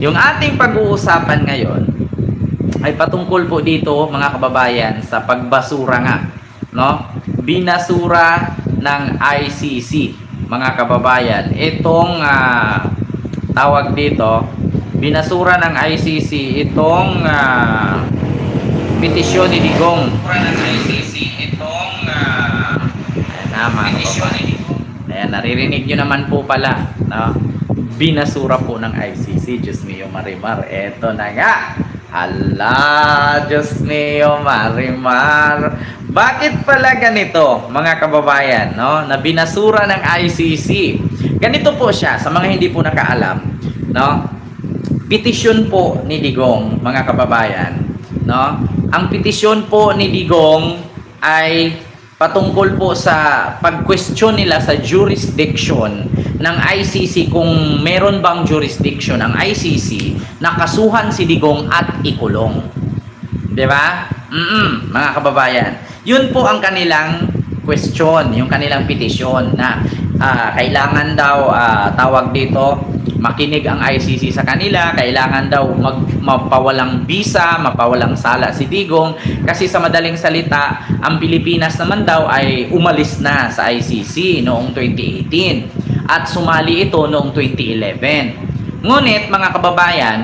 Yung ating pag-uusapan ngayon ay patungkol po dito mga kababayan sa pagbasura nga, no? Binasura ng ICC, mga kababayan. Itong ah, tawag dito, binasura ng ICC itong ah, petisyon ni Digong. Binasura ng ICC itong ah, ayan na, mga kababayan. Ayan, naririnig nyo naman po pala, no? Binasura po ng ICC, Diyos mio Marimar. Eto na nga. Hala, Diyos mio Marimar. Bakit pala ganito, mga kababayan, no? Na binasura ng ICC. Ganito po siya, sa mga hindi po nakaalam, no? Petisyon po ni Digong, mga kababayan, no? Ang petisyon po ni Digong ay patungkol po sa pag-question nila sa jurisdiction ng ICC kung meron bang jurisdiction ang ICC na kasuhan si Digong at ikulong. 'Di ba? Mm, mga kababayan. Yun po ang kanilang question, yung kanilang petisyon na ah, kailangan daw ah, tawag dito makinig ang ICC sa kanila, kailangan daw mag, mapawalang visa, mapawalang sala si Digong kasi sa madaling salita, ang Pilipinas naman daw ay umalis na sa ICC noong 2018 at sumali ito noong 2011. Ngunit mga kababayan,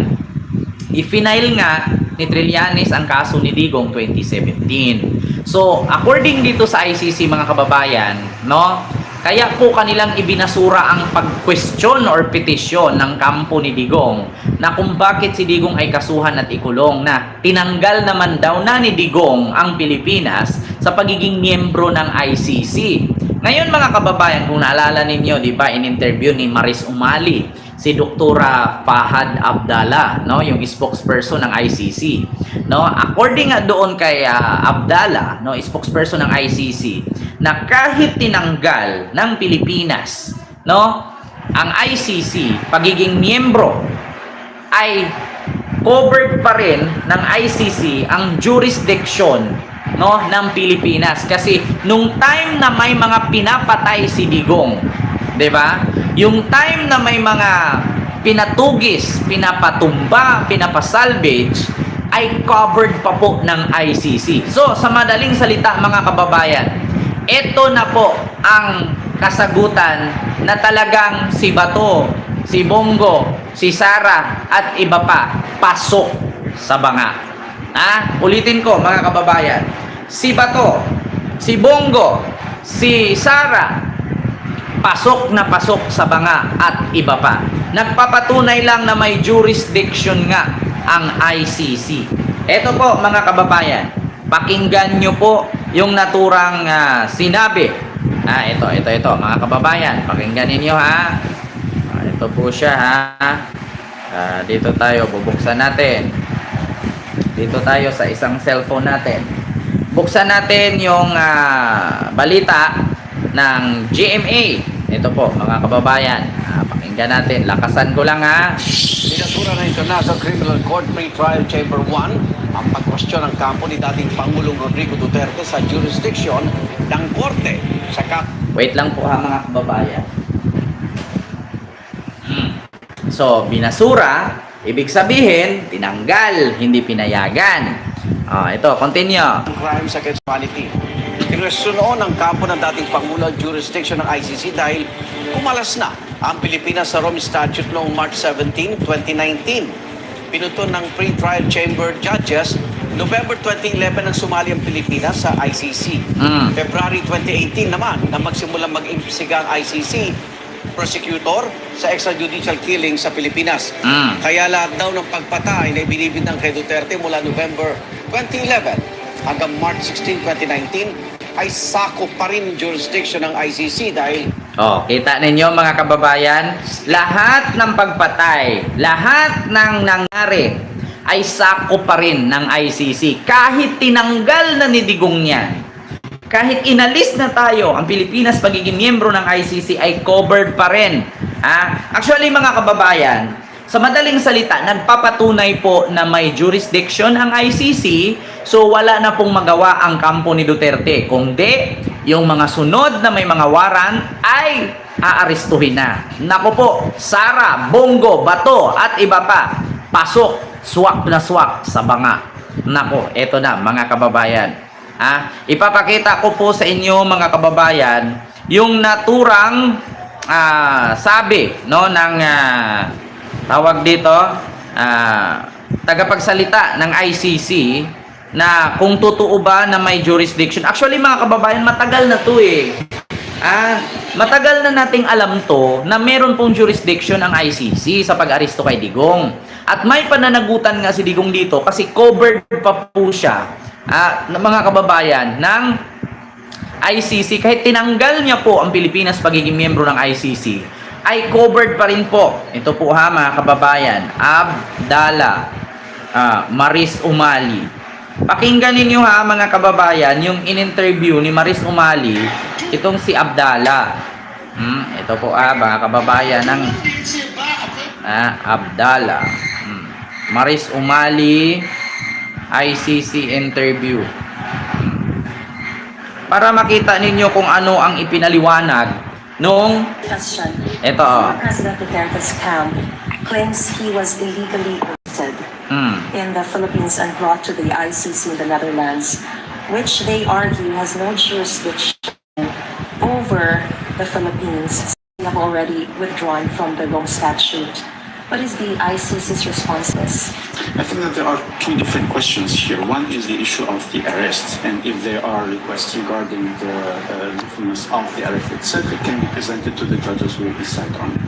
i-final nga ni Trillanes ang kaso ni Digong 2017. So, according dito sa ICC mga kababayan, no? Kaya po kanilang ibinasura ang pag-question or petition ng kampo ni Digong na kung bakit si Digong ay kasuhan at ikulong na tinanggal naman daw na ni Digong ang Pilipinas sa pagiging miyembro ng ICC. Ngayon mga kababayan, kung naalala ninyo, di ba, in-interview ni Maris Umali, si Doktora Fahad Abdallah, no, yung spokesperson ng ICC. No, according nga doon kay ah, Abdallah, no, spokesperson ng ICC, na kahit tinanggal ng Pilipinas, no, ang ICC pagiging miyembro ay covered pa rin ng ICC ang jurisdiction no ng Pilipinas kasi nung time na may mga pinapatay si Digong 'di ba yung time na may mga pinatugis pinapatumba pinapasalvage ay covered pa po ng ICC so sa madaling salita mga kababayan ito na po ang kasagutan na talagang si Bato si Bongo, si Sara at iba pa pasok sa banga. Ha? Ulitin ko mga kababayan. Si Bato, si Bongo, si Sara pasok na pasok sa banga at iba pa. Nagpapatunay lang na may jurisdiction nga ang ICC. Ito po mga kababayan, pakinggan nyo po yung naturang ah, sinabi. Ah, ito, ito, ito mga kababayan, pakinggan ninyo ha. Ah, ito po siya ha. Ah, dito tayo, bubuksan natin. Dito tayo sa isang cellphone natin. Buksan natin yung ah, balita ng GMA. Ito po, mga kababayan. Ah, pakinggan natin. Lakasan ko lang ha. Pinasura ng International Criminal Court Pre-Trial Chamber 1 ang pagkwestiyon ng kampo ni dating Pangulong Rodrigo Duterte sa jurisdiction ng korte sa Kat Wait lang po ha mga kababayan. Hmm. So, binasura, ibig sabihin, tinanggal, hindi pinayagan. Ah, ito, continue. Crimes Against Humanity. Kinwestiyon noon ang kampo ng dating Pangulo ang jurisdiction ng ICC dahil kumalas na ang Pilipinas sa Rome Statute noong March 17, 2019. Pinuto ng pre-trial chamber judges, November 2011 ang sumali ang Pilipinas sa ICC. Mm. February 2018 naman na magsimulang mag-imbestiga ang ICC prosecutor sa extrajudicial killing sa Pilipinas. Mm. Kaya lahat daw ng pagpatay na ibinibintang kay Duterte mula November 2011 hanggang March 16, 2019 ay sakop pa rin jurisdiction ng ICC dahil Oh, kita ninyo mga kababayan, lahat ng pagpatay, lahat ng nangyari ay sako pa rin ng ICC. Kahit tinanggal na ni Digong yan, kahit inalis na tayo, ang Pilipinas pagiging miyembro ng ICC ay covered pa rin. Ha? Actually mga kababayan, sa madaling salita, nagpapatunay po na may jurisdiction ang ICC, so wala na pong magawa ang kampo ni Duterte. Kung di, yung mga sunod na may mga warrant ay aarestuhin na. Nako po, Sara, Bongo, Bato at iba pa, pasok, swak na swak sa banga. Nako, eto na mga kababayan. Ah, ipapakita ko po sa inyo mga kababayan yung naturang ah, sabi no ng ah, tawag dito ah, tagapagsalita ng ICC na kung totoo ba na may jurisdiction. Actually mga kababayan, matagal na to eh. Ah, matagal na nating alam to na meron pong jurisdiction ang ICC sa pag-aresto kay Digong. At may pananagutan nga si Digong dito kasi covered pa po siya ng mga kababayan ng ICC kahit tinanggal niya po ang Pilipinas pagiging miyembro ng ICC ay covered pa rin po. Ito po ha mga kababayan, Abdala ah, Maris Umali. Pakinggan ninyo ha mga kababayan yung in-interview ni Maris Umali itong si Abdala. Hmm, ito po ah mga kababayan ng ah, Abdala. Hmm. Maris Umali ICC interview para makita ninyo kung ano ang ipinaliwanag nung Question. Ito, oh. President claims he was illegally arrested mm, in the Philippines and brought to the ICC in the Netherlands, which they argue has no jurisdiction over the Philippines. They have already withdrawn from the Rome Statute. What is the ICC's response to this? I think that there are two different questions here. One is the issue of the arrest, and if there are requests regarding the uh, lawfulness of the arrest itself, it can be presented to the judges who will decide on it.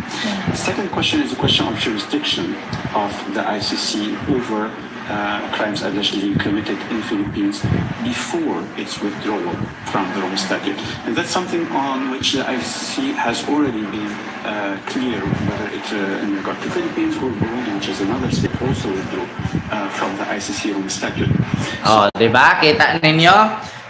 The second question is the question of jurisdiction of the ICC over uh, crimes allegedly committed in Philippines before its withdrawal from the Rome Statute. And that's something on which the ICC has already been uh, clear whether it's uh, in regard to Philippines or Burundi, which is another state also withdrew uh, from the ICC Rome Statute. oh, 'di ba? Kita ninyo?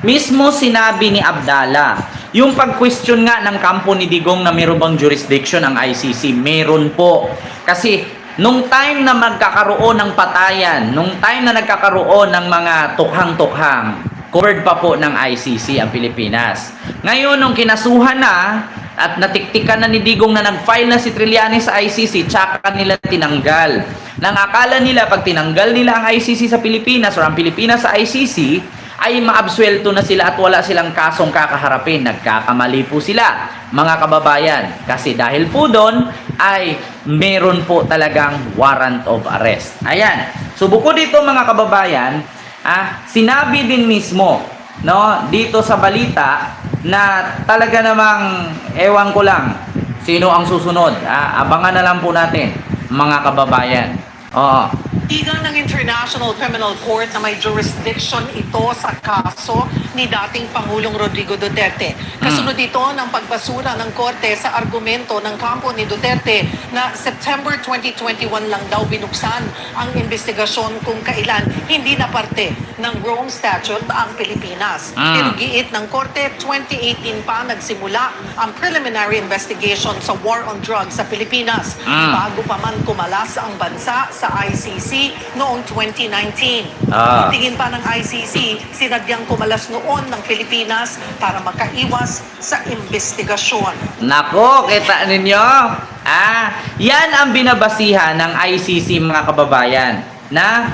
Mismo sinabi ni Abdala, yung pag-question nga ng kampo ni Digong na meron bang jurisdiction ang ICC, meron po. Kasi nung time na magkakaroon ng patayan, nung time na nagkakaroon ng mga tukhang-tukhang, covered pa po ng ICC ang Pilipinas. Ngayon, nung kinasuhan na at natiktikan na ni Digong na nag-file na si Trillanes sa ICC, tsaka nila tinanggal. Nang akala nila pag tinanggal nila ang ICC sa Pilipinas or ang Pilipinas sa ICC, ay maabsuelto na sila at wala silang kasong kakaharapin. Nagkakamali po sila, mga kababayan. Kasi dahil po doon ay meron po talagang warrant of arrest. Ayan. So bukod dito mga kababayan, ah, sinabi din mismo no, dito sa balita na talaga namang ewan ko lang sino ang susunod. Ah, abangan na lang po natin mga kababayan. Oo. Igan ng International Criminal Court na may jurisdiction ito sa kaso ni dating Pangulong Rodrigo Duterte. Kasunod ito ng pagbasura ng korte sa argumento ng kampo ni Duterte na September 2021 lang daw binuksan ang investigasyon kung kailan hindi na parte ng Rome Statute ang Pilipinas. Ah. Pero giit ng korte, 2018 pa nagsimula ang preliminary investigation sa war on drugs sa Pilipinas Ah. bago pa man kumalas ang bansa sa ICC noong 2019. Ah. Tingin pa ng ICC, sinadyang kumalas noon ng Pilipinas para makaiwas sa investigasyon. Nako, kita ninyo? Ah, yan ang binabasihan ng ICC mga kababayan na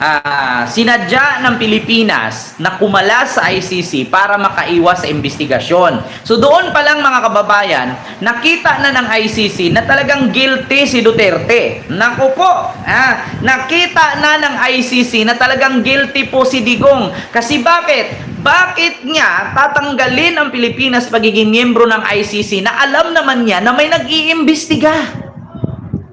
ah, sinadya ng Pilipinas na kumalas sa ICC para makaiwas sa investigasyon. So doon pa lang mga kababayan, nakita na ng ICC na talagang guilty si Duterte. Nako po, ah, nakita na ng ICC na talagang guilty po si Digong. Kasi bakit? Bakit niya tatanggalin ang Pilipinas pagiging miyembro ng ICC na alam naman niya na may nag-iimbestiga?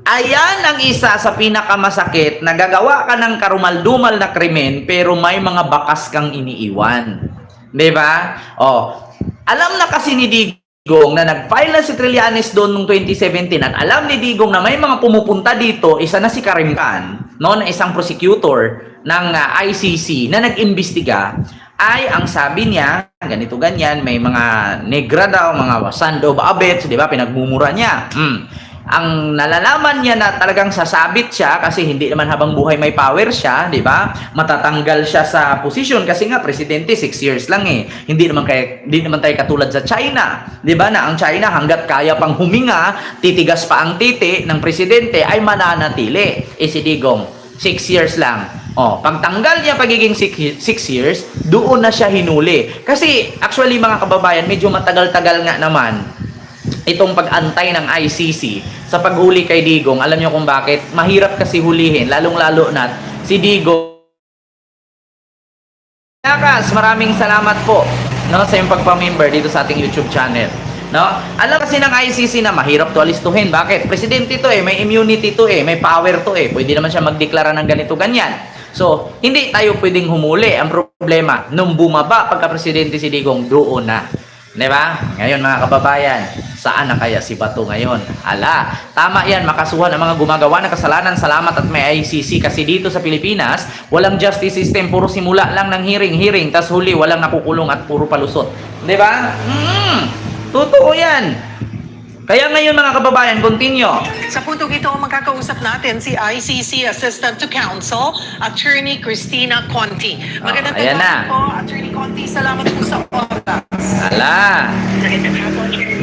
Ayan ang isa sa pinakamasakit na gagawa ka ng karumaldumal na krimen pero may mga bakas kang iniiwan. 'Di ba? Oh, alam na kasi ni Digong na nag-file na si Trillanes doon noong 2017 at alam ni Digong na may mga pumupunta dito, isa na si Karim Khan, no, na isang prosecutor ng ah, ICC na nag-imbestiga ay ang sabi niya, ganito ganyan, may mga negra daw, mga sando abets, di ba, pinagmumura niya. Hmm. Ang nalalaman niya na talagang sasabit siya kasi hindi naman habang buhay may power siya, di ba? Matatanggal siya sa posisyon kasi nga presidente 6 years lang eh. Hindi naman kay hindi naman tayo katulad sa China, di ba? Na ang China hangga't kaya pang huminga, titigas pa ang titi ng presidente ay mananatili. Eh si Digong, 6 years lang. Oh, pagtanggal niya pagiging 6 years, doon na siya hinuli. Kasi actually mga kababayan, medyo matagal-tagal nga naman itong pag-antay ng ICC sa paghuli kay Digong. Alam niyo kung bakit? Mahirap kasi hulihin, lalong-lalo na si Digong. Yakas, maraming salamat po no, sa iyong pagpamember dito sa ating YouTube channel. No? Alam kasi ng ICC na mahirap to alistuhin. Bakit? Presidente to eh, may immunity to eh, may power to eh. Pwede naman siya magdeklara ng ganito ganyan. So, hindi tayo pwedeng humuli. Ang problema, nung bumaba pagka-presidente si Digong, doon na. Di ba? Ngayon mga kababayan, saan na kaya si Bato ngayon? Ala, tama yan, makasuhan ang mga gumagawa ng kasalanan. Salamat at may ICC kasi dito sa Pilipinas, walang justice system, puro simula lang ng hearing-hearing, tas huli walang nakukulong at puro palusot. Di ba? Mm, totoo yan. Kaya ngayon mga kababayan, continue. Sa puntong ito, magkakausap natin si ICC Assistant to Counsel, Attorney Christina Conti. Magandang Oh, ayan na. po, Attorney Conti. Salamat po sa oras. Ala, Attorney,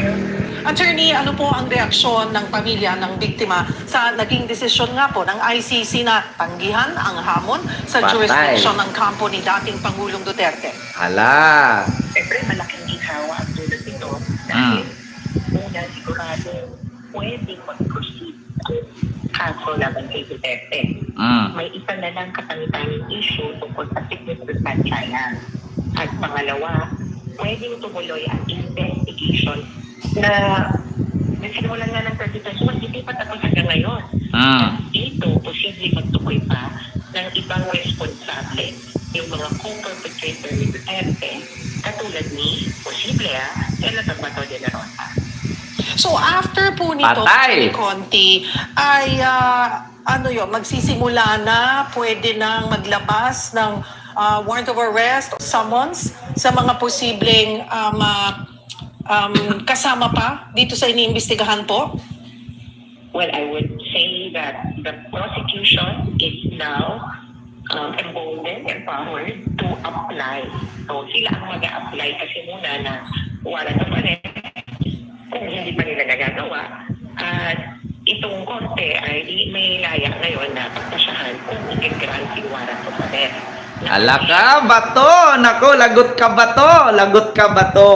ano po ang reaksyon ng pamilya ng biktima sa naging desisyon nga po ng ICC na tanggihan ang hamon sa Patay. jurisdiction ng kampo ni dating Pangulong Duterte? ala. Siyempre, malaking ginhawa ang tulad nito Mm. dahil una, sigurado pwedeng mag-proceed ang kaso laban kay Duterte. Mm. May isa na lang katangitangang issue tungkol sa stand trial. At pangalawa, pwedeng tumuloy ang investigation na nasimulan nga ng 30 hindi pa tapos hanggang ngayon. Mm. Dito, posible magtukoy pa ng ibang responsable, yung mga co-perpetrator ni Duterte, katulad ni, posible ah, Senator Bato de la Rosa. So after po nito, Patay. Conti, ay ah, ano yun, magsisimula na, pwede nang maglabas ng ah, warrant of arrest, summons sa mga posibleng um, ah, um, kasama pa dito sa iniimbestigahan po? Well, I would say that the prosecution is now um, emboldened, empowered to apply. So sila ang mag-a-apply kasi muna na warrant of arrest kung hindi pa nila nagagawa. At itong korte ay di- may laya ngayon na pagpasyahan kung i-grant yung warrant of arrest. Ala ka, bato! Nako, lagot ka bato! Lagot ka bato!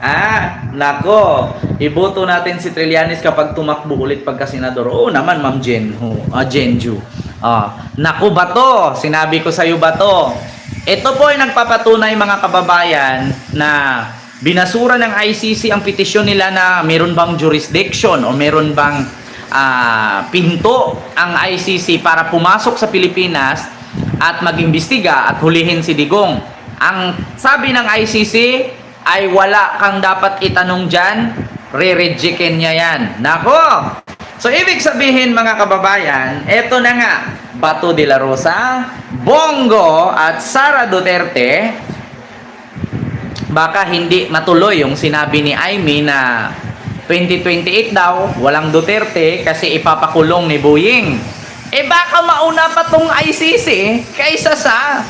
Ah, nako. Iboto natin si Trillanes kapag tumakbo ulit pagka senador. Oo naman, Ma'am Jenhu. Ah, Jenju. Ah, nako bato! Sinabi ko sa iyo bato. Ito po ay nagpapatunay mga kababayan na binasura ng ICC ang petisyon nila na meron bang jurisdiction o meron bang ah, pinto ang ICC para pumasok sa Pilipinas at mag-imbestiga at hulihin si Digong. Ang sabi ng ICC ay wala kang dapat itanong dyan, re-rejectin niya yan. Nako! So, ibig sabihin mga kababayan, eto na nga, Bato de la Rosa, Bongo at Sara Duterte, baka hindi matuloy yung sinabi ni Aimee na 2028 daw, walang Duterte kasi ipapakulong ni Boying. Eh baka mauna pa tong ICC kaysa sa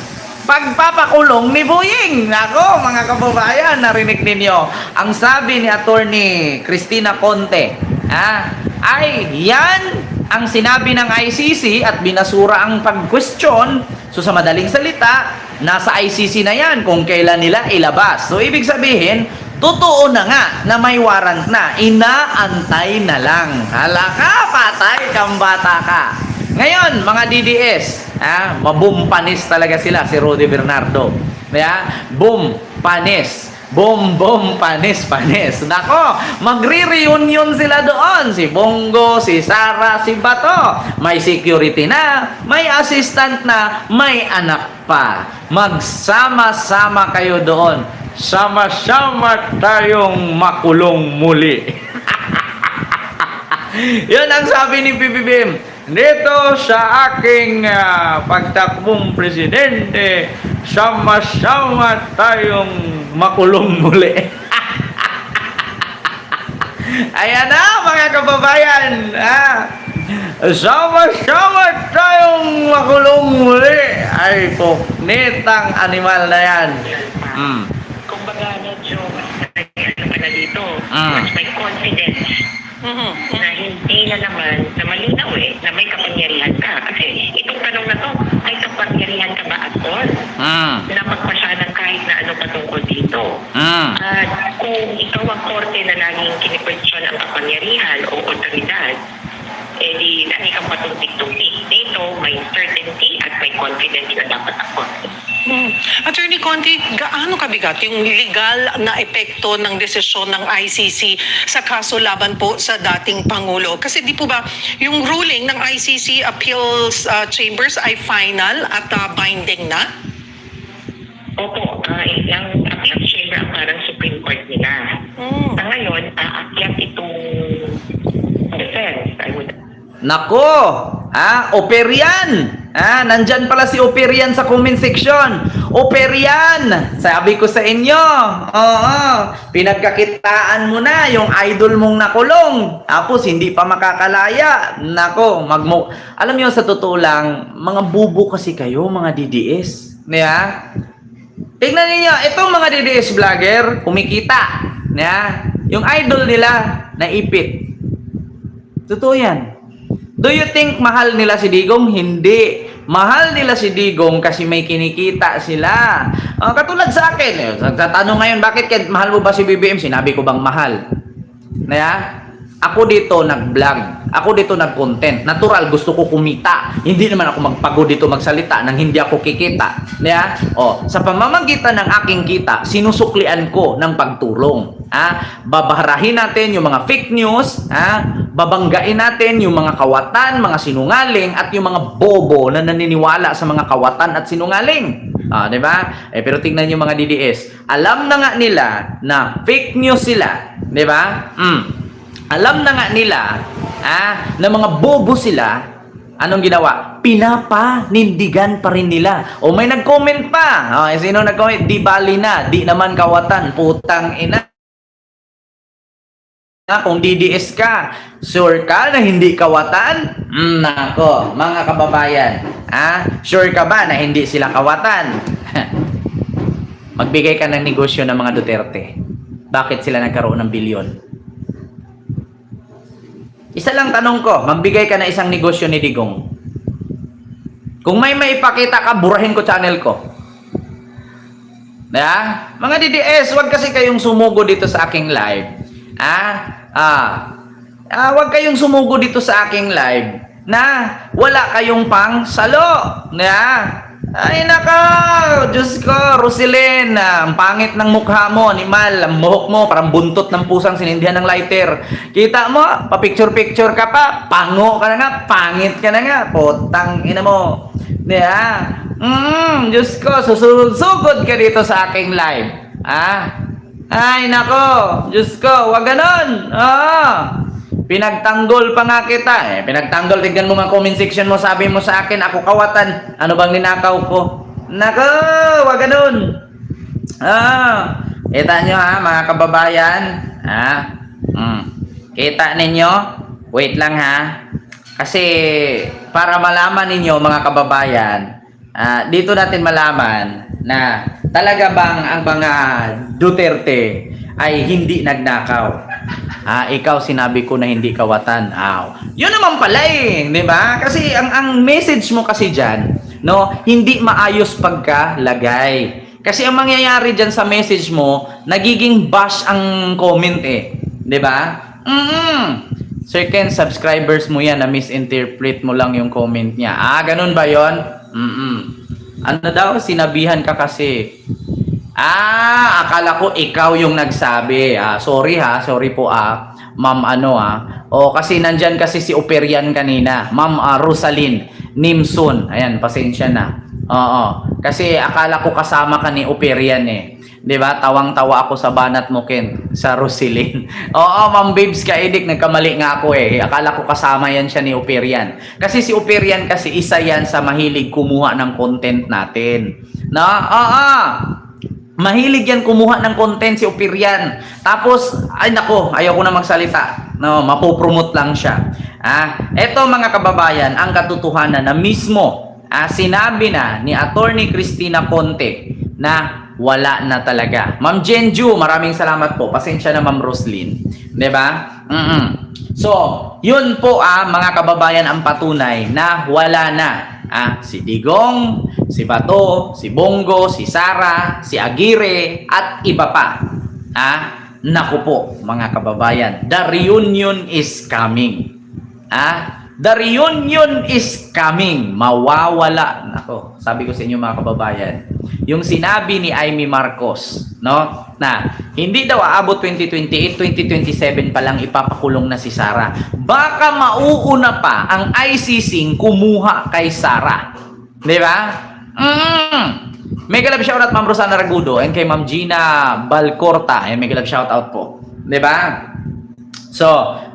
pagpapakulong ni Boying. Nako, mga kababayan, narinig ninyo. Ang sabi ni Attorney Christina Conte, ah, ay yan ang sinabi ng ICC at binasura ang pag-question. So sa madaling salita, nasa ICC na yan kung kailan nila ilabas. So ibig sabihin, totoo na nga na may warrant na. Inaantay na lang. Hala ka, patay kang bata ka. Ngayon, mga DDS, ah, maboom panis talaga sila si Rudy Bernardo. Yeah? Boom panis. Boom, boom, panis, panis. Nako, magre-reunion sila doon. Si Bongo, si Sara, si Bato. May security na, may assistant na, may anak pa. Magsama-sama kayo doon. Sama-sama tayong makulong muli. Yun ang sabi ni PBBM. Dito sa aking ah, pagtakbong presidente, sama-sama tayong makulong muli. Ayan na mga kababayan. Ah. Sama-sama tayong makulong muli. Ay, puknitang animal na yan. Mm. Kumbaga, medyo ano na dito, Ah. mas may confidence Mhm. na hindi na naman, na malinaw eh, na may kapangyarihan ka. Kasi itong tanong na to, may kapangyarihan ka ba at all? Mm. Na magpasya ng kahit na ano patungkol dito. Mm. At kung ikaw ang korte na laging kinikwestiyon ang kapangyarihan o otoridad, eh di lagi kang patuntik-tuntik. Dito, may certainty at may confidence na dapat ang korte. Hmm. Attorney Conti, gaano kabigat yung legal na epekto ng desisyon ng ICC sa kaso laban po sa dating Pangulo? Kasi di po ba yung ruling ng ICC Appeals uh, Chambers ay final at uh, binding na? Opo, uh, ang appeal chamber ang parang Supreme Court nila. Hmm. Sa ngayon, aakyat itong defense, I would Nako! Ah, Operian! Ah, nandyan pala si Operian sa comment section. Operian! Sabi ko sa inyo. Oo. Pinagkakitaan mo na yung idol mong nakulong. Tapos hindi pa makakalaya. Nako, magmo Alam niyo sa totoo lang, mga bubo kasi kayo, mga DDS. Niya? Tignan niyo, itong mga DDS vlogger, kumikita. Niya? Yung idol nila, naipit. Totoo yan. Do you think mahal nila si Digong? Hindi. Mahal nila si Digong kasi may kinikita sila. Ah, katulad sa akin, eh, nagtatanong ngayon, bakit kaya mahal mo ba si BBM? Sinabi ko bang mahal? Naya? Ako dito nag-vlog. Ako dito nag-content. Natural, gusto ko kumita. Hindi naman ako magpagod dito magsalita nang hindi ako kikita. Naya? O, sa pamamagitan ng aking kita, sinusuklian ko ng pagtulong. Ha? Babaharahin natin yung mga fake news, ha? Babanggain natin yung mga kawatan, mga sinungaling at yung mga bobo na naniniwala sa mga kawatan at sinungaling. Ah, 'di ba? Eh pero tingnan niyo mga DDS. Alam na nga nila na fake news sila, 'di ba? Mm. Alam na nga nila ah, na mga bobo sila, anong ginawa? Pinapanindigan pa rin nila. O may nag-comment pa. Oh, sino nag-comment? Di bali na, di naman kawatan, putang ina. Na, kung DDS ka, sure ka na hindi kawatan? Mm, nako, mga kababayan. Ah, sure ka ba na hindi sila kawatan? Magbigay ka ng negosyo ng mga Duterte. Bakit sila nagkaroon ng bilyon? Isa lang tanong ko, magbigay ka na isang negosyo ni Digong. Kung may maipakita ka, burahin ko channel ko. Yeah? Mga DDS, wag kasi kayong sumugo dito sa aking live. Ah, ah, ah, wag kayong sumugo dito sa aking live na wala kayong pang salo. Yeah? Ay naka, Diyos ko, Roselyn, ah, ang pangit ng mukha mo, animal, ang buhok mo, parang buntot ng pusang sinindihan ng lighter. Kita mo, pa-picture-picture ka pa, pango ka na nga, pangit ka na nga, potang ina mo. Yeah. Mm, Diyos ko, susugod ka dito sa aking live. Ah? Ay, nako, Diyos ko, wag ganon. Ah. Pinagtanggol pa nga kita eh. Pinagtanggol, tignan mo nga comment section mo, sabi mo sa akin, ako kawatan. Ano bang ninakaw ko? Nako, wag ganun. Ah, kita nyo ha, mga kababayan. Ha? Mm. Kita ninyo? Wait lang ha. Kasi, para malaman ninyo, mga kababayan, ah, dito natin malaman na talaga bang ang mga Duterte ay hindi nagnakaw. Ah, ikaw sinabi ko na hindi kawatan. Aw. Yun naman pala eh, 'di ba? Kasi ang ang message mo kasi diyan, no, hindi maayos pagkalagay. Kasi ang mangyayari diyan sa message mo, nagiging bash ang comment eh, 'di ba? Mm. Sir Ken, subscribers mo yan na misinterpret mo lang yung comment niya. Ah, ganun ba 'yon? Mm. Ano daw sinabihan ka kasi Ah, akala ko ikaw yung nagsabi. Ah, sorry ha, sorry po ah. Ma'am ano ah. O kasi nandyan kasi si Operian kanina. Ma'am ah, Rosalyn Nimson. Ayan, pasensya na. Oo. Kasi akala ko kasama ka ni Operian eh. 'Di ba? Tawang-tawa ako sa banat mo Ken sa Rosalyn. Oo, Ma'am Babes Kaidik, nagkamali nga ako eh. Akala ko kasama yan siya ni Operian. Kasi si Operian kasi isa yan sa mahilig kumuha ng content natin. Na? Oo. Mahilig yan kumuha ng content si Opirian. Tapos, ay nako, ayaw ko na magsalita. No, mapopromote lang siya. Ah, eto mga kababayan, ang katotohanan na mismo ah, sinabi na ni Attorney Cristina Ponte na wala na talaga. Ma'am Jenju, maraming salamat po. Pasensya na Ma'am Roslyn. 'Di ba? Mm-mm. So, yun po ah, mga kababayan ang patunay na wala na ah, si Digong, si Bato, si Bongo, si Sara, si Aguirre, at iba pa. Ah, naku po, mga kababayan, the reunion is coming. Ah, the reunion is coming. Mawawala. Nako, sabi ko sa inyo mga kababayan, yung sinabi ni Amy Marcos, no, na hindi daw aabot 2028, 2027 pa lang ipapakulong na si Sara. Baka mauuna pa ang ICC kumuha kay Sara. 'Di ba? Mm. Mega love shoutout Ma'am Rosana Ragudo and kay Ma'am Gina Balcorta. Ayan, mega love shoutout po. 'Di ba? So,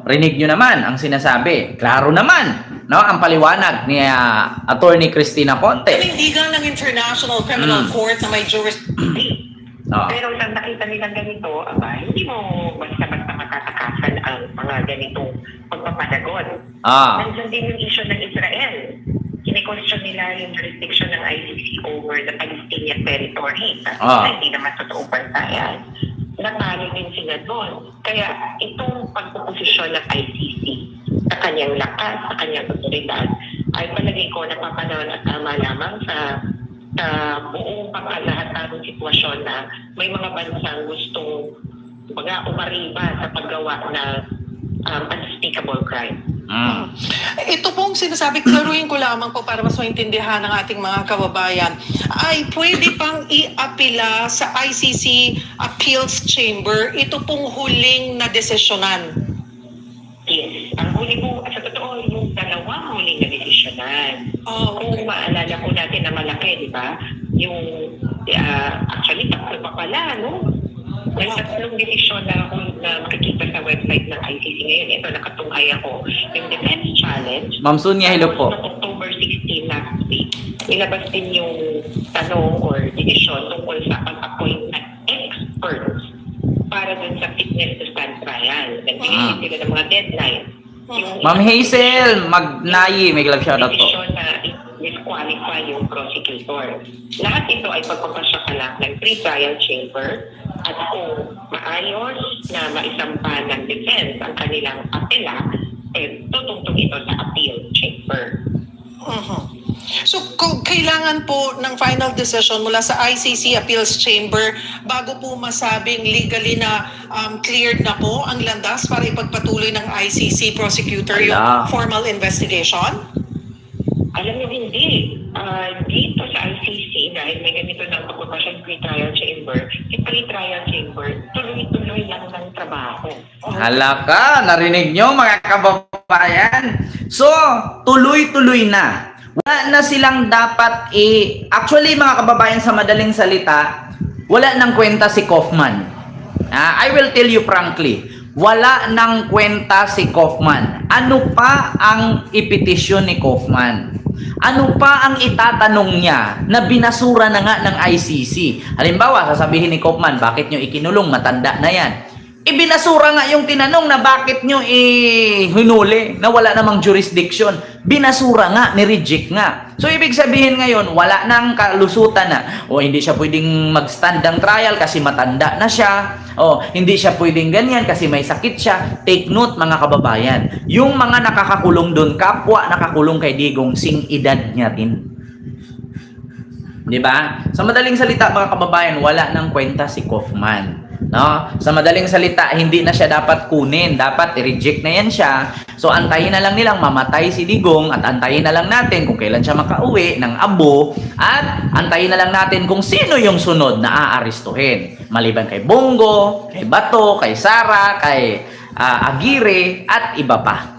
rinig nyo naman ang sinasabi. Klaro naman, no? Ang paliwanag ni ah, Attorney Cristina Conte. Panindigan ng International Criminal Mm. Court na may jurisdiction Oh. Pero sa nakita nilang ganito, aba, hindi mo basta-basta matatakasan ang mga ganitong pagpapanagon. Ah. Nandiyan din yung issue ng Israel. Kine-question nila yung jurisdiction ng ICC over the Palestinian territory. Kasi Ah. hindi naman totoong bansa yan. Natalo din sila doon. Kaya itong pagpuposisyon ng ICC sa kanyang lakas, sa kanyang otoridad, ay palagay ko napapanahon at tama lamang sa sa buong pangkalahatang sitwasyon na may mga bansang gustong mga umariba sa paggawa ng um, unspeakable crime. Mm. Ito pong sinasabi, klaruhin ko lamang po para mas maintindihan ng ating mga kababayan, ay pwede pang iapila sa ICC Appeals Chamber ito pong huling na desisyonan. Yes. Ang huli po, sa totoo, yung dalawang huling na desisyonan. Oh, Kung maalala po natin na malaki, di ba? Yung, ah, actually, tatlo pa pala, no? May tatlong desisyon na ako na makikita sa website ng ICC ngayon. Ito, nakatungay ako. Yung defense challenge. Ma'am Sonia, hello po. Noong October 16 last week, nilabas din yung tanong or desisyon tungkol sa pag-appoint ng experts para dun sa fitness to stand trial. Nagbigay Ah. sila ng mga deadline. Ma'am Hazel Magnayi, may love shoutout po. desisyon na disqualify yung prosecutor. Lahat ito ay pagpapasya ka lang ng pre-trial chamber at kung maayos na maisampa ng defense ang kanilang apela, eh, tutungtong ito sa appeal chamber. Mhm. So, kung kailangan po ng final decision mula sa ICC Appeals Chamber bago po masabing legally na um, cleared na po ang landas para ipagpatuloy ng ICC prosecutor yung Ala. formal investigation? Alam niyo hindi, ah, dito sa ICC, dahil may ganito ng ng pre-trial chamber, si pre-trial chamber, tuloy-tuloy lang ng trabaho. Hala ka, narinig nyo mga kababayan. So, tuloy-tuloy na. Wala na silang dapat i... Actually, mga kababayan, sa madaling salita, wala nang kwenta si Kaufman. Ah, I will tell you frankly, wala nang kwenta si Kaufman. Ano pa ang ipetisyon ni Kaufman? Ano pa ang itatanong niya na binasura na nga ng ICC? Halimbawa, sasabihin ni Kaufman, bakit nyo ikinulong? Matanda na yan. Ibinasura nga yung tinanong na bakit nyo ihunuli na wala namang jurisdiction. Binasura nga, ni-reject nga. So, ibig sabihin ngayon, wala nang kalusutan na. O, hindi siya pwedeng mag-stand ng trial kasi matanda na siya. O, hindi siya pwedeng ganyan kasi may sakit siya. Take note, mga kababayan. Yung mga nakakakulong doon, kapwa nakakulong kay Digong, sing edad niya rin. Di ba? Sa madaling salita, mga kababayan, wala nang kwenta si Kaufman. No? Sa madaling salita, hindi na siya dapat kunin. Dapat i-reject na yan siya. So, antayin na lang nilang mamatay si Digong at antayin na lang natin kung kailan siya makauwi ng abo at antayin na lang natin kung sino yung sunod na aaristuhin. Maliban kay Bongo, kay Bato, kay Sara, kay ah, Aguirre at iba pa.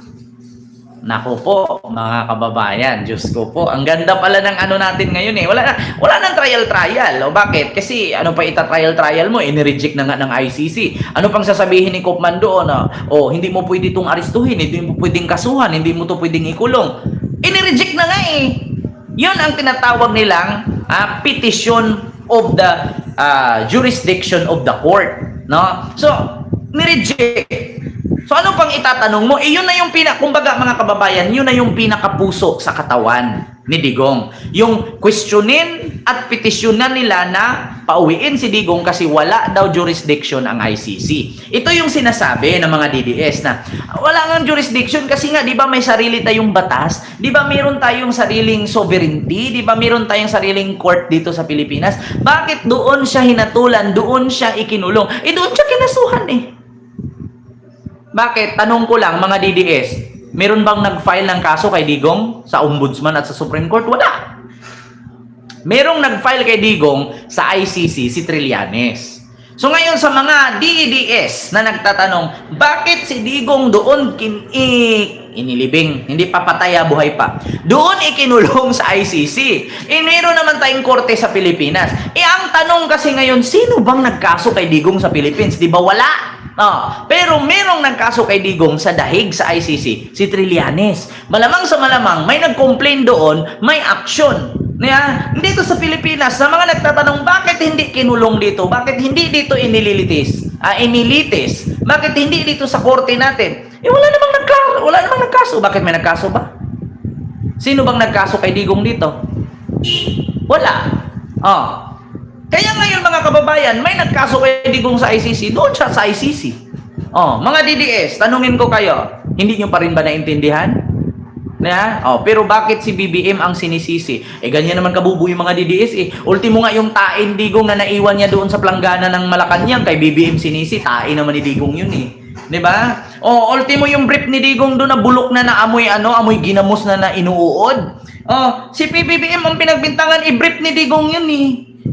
Nako po, mga kababayan, Diyos ko po. Ang ganda pala ng ano natin ngayon eh. Wala na, wala nang trial-trial. O bakit? Kasi ano pa ita-trial-trial mo? Inireject na nga ng ICC. Ano pang sasabihin ni Kopman doon? Na, oh, hindi mo pwede itong aristuhin, hindi mo pwedeng kasuhan, hindi mo to pwedeng ikulong. Inireject na nga eh. Yun ang tinatawag nilang ah, petition of the ah, jurisdiction of the court, no? So, ni-reject. So ano pang itatanong mo? Eh yun na yung pina kumbaga mga kababayan, yun na yung pinakapuso sa katawan ni Digong. Yung questionin at petisyonan nila na pauwiin si Digong kasi wala daw jurisdiction ang ICC. Ito yung sinasabi ng mga DDS na wala nga jurisdiction kasi nga 'di ba may sarili tayong batas? 'Di ba meron tayong sariling sovereignty? 'Di ba meron tayong sariling court dito sa Pilipinas? Bakit doon siya hinatulan? Doon siya ikinulong? Eh doon siya kinasuhan eh. Bakit? Tanong ko lang, mga DDS, meron bang nag-file ng kaso kay Digong sa Ombudsman at sa Supreme Court? Wala. Merong nag-file kay Digong sa ICC, si Trillanes. So ngayon sa mga DDS na nagtatanong, bakit si Digong doon kin inilibing, hindi pa pataya, buhay pa. Doon ikinulong sa ICC. Eh meron naman tayong korte sa Pilipinas. Eh ang tanong kasi ngayon, sino bang nagkaso kay Digong sa Philippines? Di ba wala? Ah, pero merong nagkaso kay Digong sa dahig sa ICC, si Trillanes. Malamang sa malamang, may nag-complain doon, may action. Yeah? Dito sa Pilipinas, sa mga nagtatanong, bakit hindi kinulong dito? Bakit hindi dito inililitis? Ah, inilitis? Bakit hindi dito sa korte natin? Eh, wala namang nagkaso. Wala namang nagkaso. Bakit may nagkaso ba? Sino bang nagkaso kay Digong dito? Wala. Oh. Kaya ngayon mga kababayan, may nagkaso kay Digong sa ICC, doon siya sa ICC. Oh, mga DDS, tanungin ko kayo, hindi nyo pa rin ba naintindihan? Na? Oh, pero bakit si BBM ang sinisisi? Eh ganyan naman kabubo yung mga DDS eh. Ultimo nga yung tain Digong na naiwan niya doon sa planggana ng Malacanang kay BBM sinisi, tain naman ni Digong yun eh. 'Di ba? Oh, ultimo yung brief ni Digong doon na bulok na naamoy ano, amoy ginamos na na inuuod. Oh, si PBBM ang pinagbintangan i-brief ni Digong yun eh.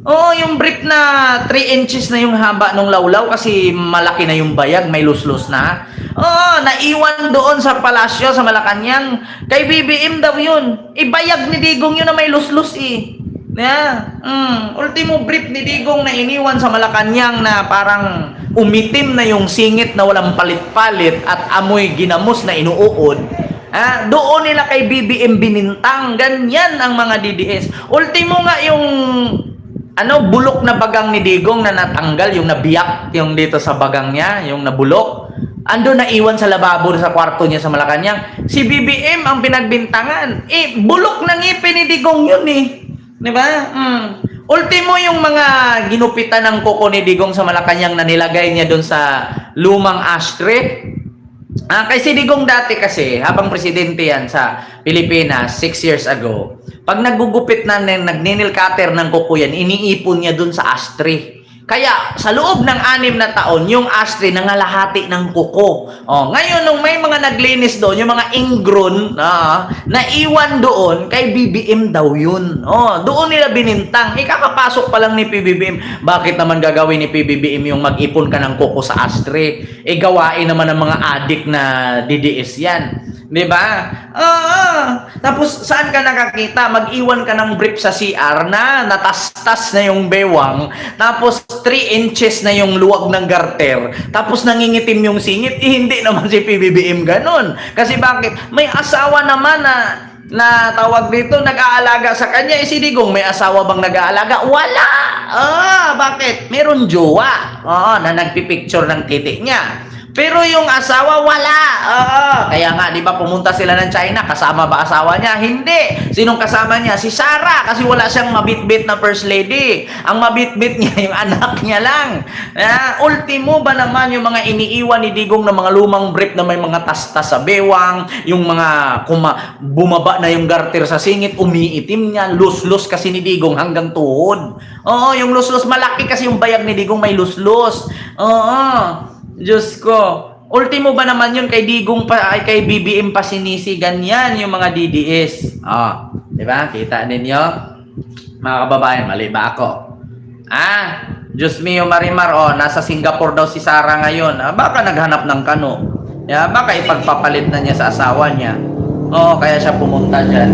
Oh, yung brief na 3 inches na yung haba ng lawlaw kasi malaki na yung bayag, may luslus na. Oh, naiwan doon sa palasyo sa Malacanang. Kay BBM daw yun. Ibayag ni Digong yun na may luslus eh. Yeah. Mm, ultimo brief ni Digong na iniwan sa Malacanang na parang umitim na yung singit na walang palit-palit at amoy ginamos na inuuod. Ah, doon nila kay BBM binintang. Ganyan ang mga DDS. Ultimo nga yung ano, bulok na bagang ni Digong na natanggal, yung nabiyak, yung dito sa bagang niya, yung nabulok. Ando na iwan sa lababo sa kwarto niya sa Malacanang. Si BBM ang pinagbintangan. Eh, bulok na ngipin ni Digong yun eh. Di ba? Mm. Ultimo yung mga ginupitan ng kuko ni Digong sa Malacanang na nilagay niya doon sa lumang ashtray. Ah, kay si Digong dati kasi, habang presidente yan sa Pilipinas, six years ago, pag nagugupit na, nagninil cutter ng kuko yan, iniipon niya dun sa ashtray. Kaya, sa loob ng anim na taon, yung ashtray nangalahati ng kuko. Oh, ngayon, nung may mga naglinis doon, yung mga ingron, ah, naiwan doon, kay BBM daw yun. Oh, doon nila binintang. Ikakapasok pa lang ni PBBM. Bakit naman gagawin ni PBBM yung mag-ipon ka ng kuko sa ashtray? E gawain naman ng mga adik na DDS yan. Di ba? Oo. Tapos, saan ka nakakita? Mag-iwan ka ng brief sa CR na natastas na yung bewang. Tapos, 3 inches na yung luwag ng garter. Tapos, nangingitim yung singit. Eh, hindi naman si PBBM ganun. Kasi bakit? May asawa naman na na tawag dito, nag-aalaga sa kanya. Eh, si Digong, may asawa bang nag-aalaga? Wala! Ah, bakit? Meron jowa. Oo, na nagpipicture ng titi niya. Pero yung asawa, wala. Oo. Kaya nga, di ba pumunta sila ng China, kasama ba asawa niya? Hindi. Sinong kasama niya? Si Sarah. Kasi wala siyang mabitbit na first lady. Ang mabitbit niya, yung anak niya lang. Ah, ultimo ba naman yung mga iniiwan ni Digong na mga lumang brief na may mga tastas sa bewang, yung mga kuma, bumaba na yung garter sa singit, umiitim niya, lus-lus kasi ni Digong hanggang tuhod. Oo, yung lus-lus, malaki kasi yung bayag ni Digong may lus-lus. Oo. Diyos ko. Ultimo ba naman yun kay Digong pa, ay kay BBM pa sinisi, ganyan yung mga DDS. Oh, di ba? Kita ninyo? Mga kababayan, mali ba ako? Ah, Diyos mio Marimar, oh, nasa Singapore daw si Sarah ngayon. Ah, baka naghanap ng kano. Yeah, baka ipagpapalit na niya sa asawa niya. Oh, kaya siya pumunta dyan.